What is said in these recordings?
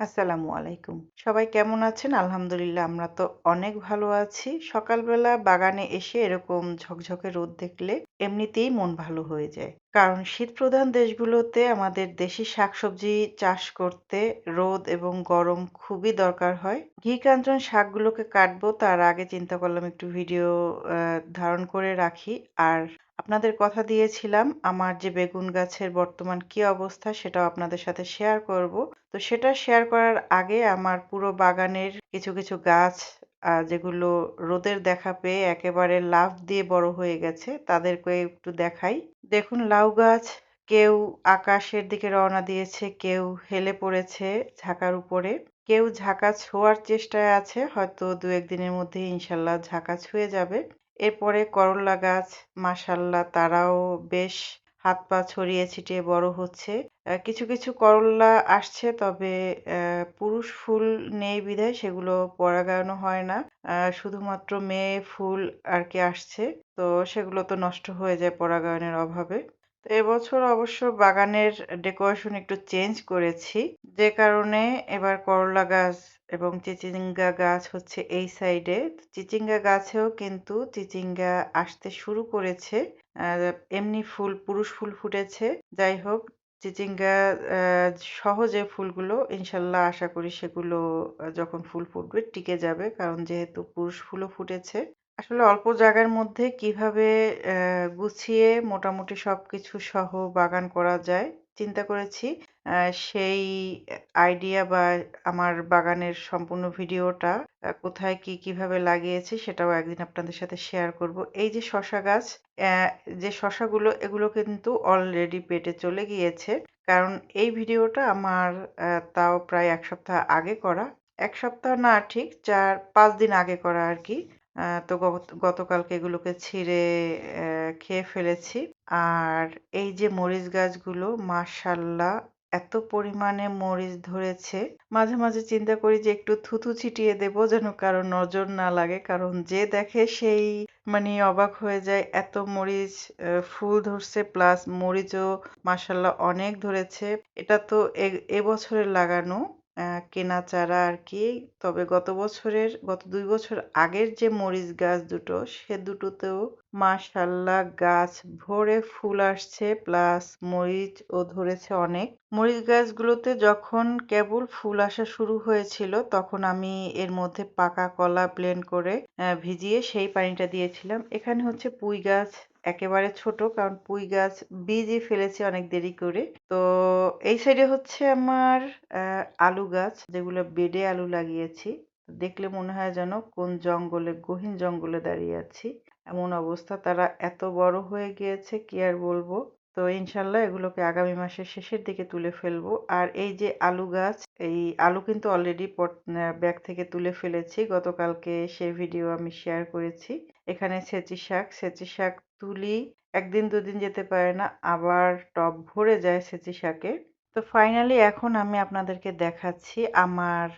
আসসালামু আলাইকুম। সবাই কেমন আছেন? আলহামদুলিল্লাহ আমরা তো অনেক ভালো আছি। সকালবেলা বাগানে এসে এরকম ঝকঝকে রোদ দেখলে এমনিতেই মন ভালো হয়ে যায়। কারণ শীত প্রধান দেশগুলোতে আমাদের দেশি শাকসবজি চাষ করতে রোদ এবং গরম খুবই দরকার হয়। ঘি কাঞ্চন শাকগুলোকে কাটবো, তার আগে চিন্তা করলাম একটু ভিডিও ধারণ করে রাখি। আর আপনাদের কথা দিয়েছিলাম, আমার যে বেগুন গাছের বর্তমান কি অবস্থা সেটাও আপনাদের সাথে শেয়ার করব। তো সেটা শেয়ার করার আগে আমার পুরো বাগানের কিছু কিছু গাছ যেগুলো রোদের দেখা পেয়ে একেবারে লাফ দিয়ে বড় হয়ে গেছে, তাদেরকে একটু দেখাই। দেখুন, লাউ গাছ, কেউ আকাশের দিকে রওনা দিয়েছে, কেউ হেলে পড়েছে ঝাঁকার উপরে। কেউ ঝাঁকা ছোঁয়ার চেষ্টায় আছে, হয়তো দু একদিনের মধ্যে ইনশাল্লাহ ঝাঁকা ছুঁয়ে যাবে। এরপরে করলা গাছ মাসাল্লা তারাও বেশ হাত পা ছড়িয়ে ছিটিয়ে বড় হচ্ছে। কিছু কিছু করল্লা আসছে, তবে পুরুষ ফুল নেই বিধায় সেগুলো পরাগায়নও হয় না। শুধুমাত্র মেয়ে ফুল আর কি আসছে, তো সেগুলো তো নষ্ট হয়ে যায় পরাগায়নের অভাবে। তো এবছর অবশ্য বাগানের ডেকোরেশন একটু চেঞ্জ করেছি। যে কারণে এবার করলা গাছ এবং চিচিঙ্গা গাছ হচ্ছে এই সাইডে। চিচিঙ্গা গাছেও কিন্তু চিচিঙ্গা আসতে শুরু করেছে। এমনি ফুল, পুরুষ ফুল ফুটেছে। যাই হোক, চিচিঙ্গা সহজে ফুলগুলো ইনশাল্লাহ আশা করি সেগুলো যখন ফুল ফুটবে টিকে যাবে। কারণ যেহেতু পুরুষ ফুলও ফুটেছে আসলে অল্প জায়গার মধ্যে কীভাবে আহ, গুছিয়ে মোটামুটি সবকিছু সহ বাগান করা যায় চিন্তা করেছি। আহ, সেই আইডিয়া বা আমার বাগানের সম্পূর্ণ ভিডিওটা কোথায় কি কীভাবে লাগিয়েছি সেটাও একদিন আপনাদের সাথে শেয়ার করব। এই যে শশা গাছ আহ, যে শশাগুলো এগুলো কিন্তু অলরেডি পেটে চলে গিয়েছে। কারণ এই ভিডিওটা আমার তাও প্রায় এক সপ্তাহ আগে করা। এক সপ্তাহ না ঠিক চার পাঁচ দিন আগে করা আর কি। তো গতকালকে এগুলোকে ছিঁড়ে খেয়ে ফেলেছি। আর এই যে মরিচ গাছগুলো মাশাল্লাহ এত পরিমাণে মরিচ ধরেছে। মাঝে মাঝে চিন্তা করি যে একটু থুতু ছিটিয়ে দেব যেন কারও নজর না লাগে, কারণ যে দেখে সেই মানে অবাক হয়ে যায়, এত মরিচ ফুল ধরছে, প্লাস মরিচও মাশাল্লাহ অনেক ধরেছে। এটা তো এবছরের লাগানো। আহ, কেনা চারা আর কি তবে গত বছরের গত দুই বছর আগের যে মরিচ গাছ দুটো সে দুটোতেও মাশাল্লাহ গাছ ভরে ফুল আসছে প্লাস মরিচ ও ধরেছে অনেক। মরিচ গাছগুলোতে যখন কেবল ফুল আসা শুরু হয়েছিল তখন আমি এর মধ্যে পাকা কলা ব্লেন্ড করে ভিজিয়ে সেই পানিটা দিয়েছিলাম। এখানে হচ্ছে পুঁই গাছ একেবারে ছোট, কারণ পুঁই গাছ বীজই ফেলেছি অনেক দেরি করে। তো এই সাইডে হচ্ছে আমার আলু গাছ, যেগুলো বেডে আলু লাগিয়েছি। দেখলে মনে হয় যেন কোন জঙ্গলে, গহীন জঙ্গলে দাঁড়িয়ে আছি। এমন অবস্থা, তারা এত বড় হয়ে গিয়েছে, কি আর বলব? তো ইনশাল্লাহ এগুলোকে আগামী মাসের শেষের দিকে তুলে ফেলব। আর এই যে আলু গাছ, এই আলু কিন্তু অলরেডি ব্যাগ থেকে তুলে ফেলেছি। গতকালকে সে ভিডিও আমি শেয়ার করেছি। এখানে ছেঁচি শাক ছেঁচি শাক তুলি, একদিন দুদিন যেতে পারে না, আবার টব ভরে যায় সেচি শাকে তো ফাইনালি এখন আমি আপনাদেরকে দেখাচ্ছি আমার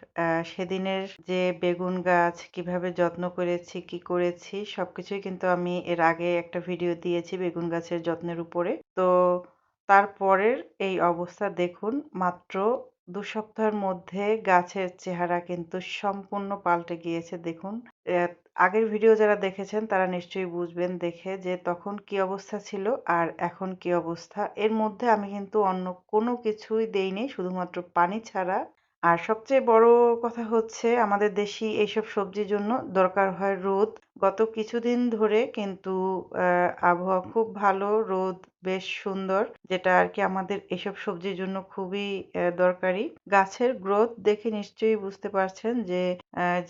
সেদিনের যে বেগুন গাছ, কীভাবে যত্ন করেছি, কি করেছি সব কিছুই কিন্তু আমি এর আগে একটা ভিডিও দিয়েছি বেগুন গাছের যত্নের উপরে। তো তারপরের এই অবস্থা দেখুন, মাত্র দু সপ্তাহের মধ্যে গাছের চেহারা কিন্তু সম্পূর্ণ পাল্টে গিয়েছে, দেখুন। আগের ভিডিও যারা দেখেছেন, তারা নিশ্চয়ই বুঝবেন দেখে যে তখন কি অবস্থা ছিল আর এখন কি অবস্থা। এর মধ্যে আমি কিন্তু অন্য কোনো কিছুই দেইনি, শুধুমাত্র পানি ছাড়া আর সবচেয়ে বড় কথা হচ্ছে আমাদের দেশি এইসব সবজির জন্য দরকার হয় রোদ। গত কিছুদিন ধরে কিন্তু আবহাওয়া খুব ভালো, রোদ বেশ সুন্দর, যেটা আর কি আমাদের এসব সবজির জন্য খুবই দরকারি। গাছের গ্রোথ দেখে নিশ্চয়ই বুঝতে পারছেন যে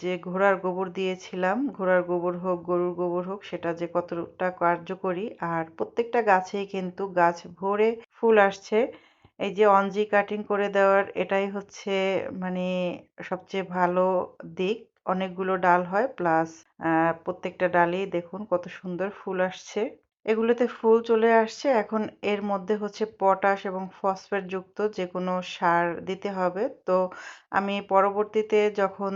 যে ঘোড়ার গোবর দিয়েছিলাম, ঘোড়ার গোবর হোক, গরুর গোবর হোক, সেটা যে কতটা কার্যকরী। আর প্রত্যেকটা গাছেই কিন্তু গাছ ভরে ফুল আসছে। এই যে অঞ্জি কাটিং করে দেওয়ার এটাই হচ্ছে মানে সবচেয়ে ভালো দিক। অনেকগুলো ডাল হয় প্লাস প্রত্যেকটা ডালেই দেখুন কত সুন্দর ফুল আসছে। এগুলোতে ফুল চলে আসছে। এখন এর মধ্যে হচ্ছে পটাশ এবং ফসফেট যুক্ত যে কোনো সার দিতে হবে। তো আমি পরবর্তীতে যখন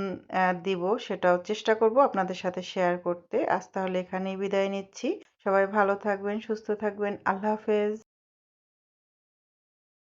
দিব সেটাও চেষ্টা করব আপনাদের সাথে শেয়ার করতে। আজ তাহলে এখানেই বিদায় নিচ্ছি। সবাই ভালো থাকবেন, সুস্থ থাকবেন। আল্লাহ হাফেজ।